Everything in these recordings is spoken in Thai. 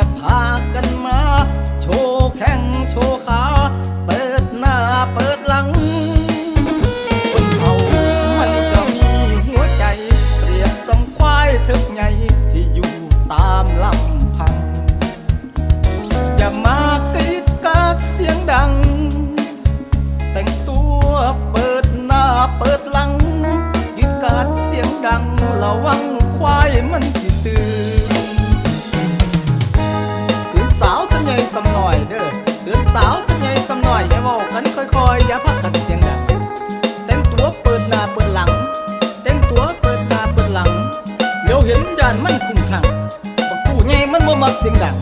จะพากันานมันคุ้มคลั่งบักผู้ใหญ่มันบ่มักเสียงดัง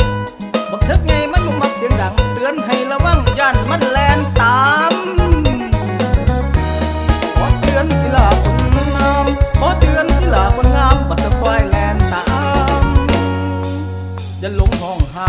บักทึกใหญ่มันบ่มักเสียงดัง เตือนให้ระวังย่านมันแลนตามขอเตือนที่ลาคนงามขอเตือนที่ลาคนงามบัตตะควายแลนตามอย่าหลงห้องหา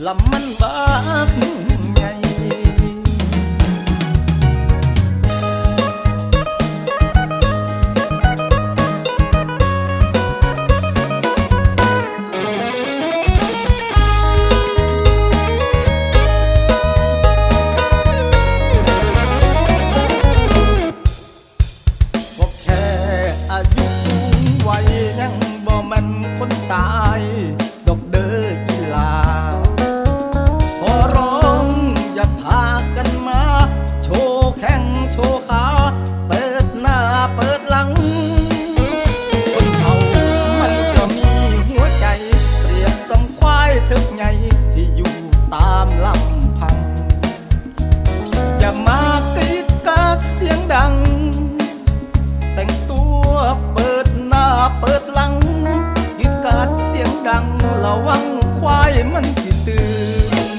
làm ăn bạc nhảy วังควายมันสิตื่น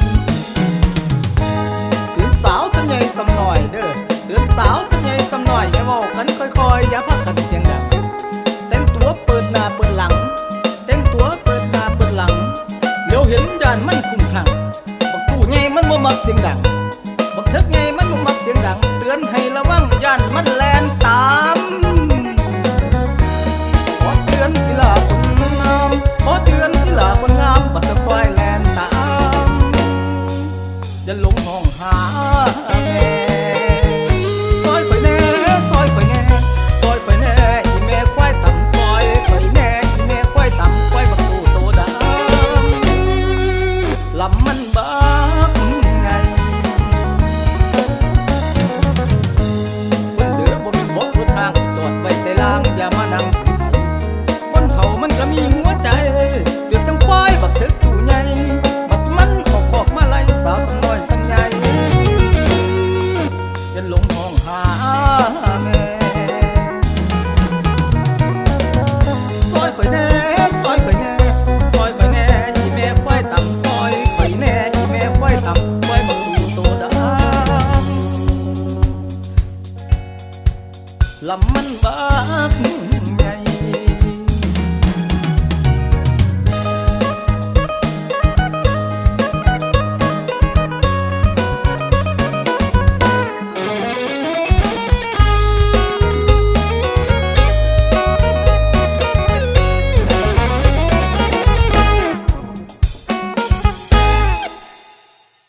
ตื่นสาวสำใหญ่สำหน่อยเด้อตื่นสาวสำใหญ่สำหน่อยอย่าบอกกันค่อยๆอย่าพักกันเสียงดังเต็มตัวเปิดหน้าเปิดหลังเต็มตัวเปิดหน้าเปิดหลังเดี๋ยวเห็นด่านมันคุ้มขังบักกู้ไงมันบ่มักเสียงดังบักทึกไงมันบ่มักเสียงดัง เตือนให้ระวังย่านมันแล ลาคนงามบัตรควายแลนตามอย่าหลง ลำมันบาก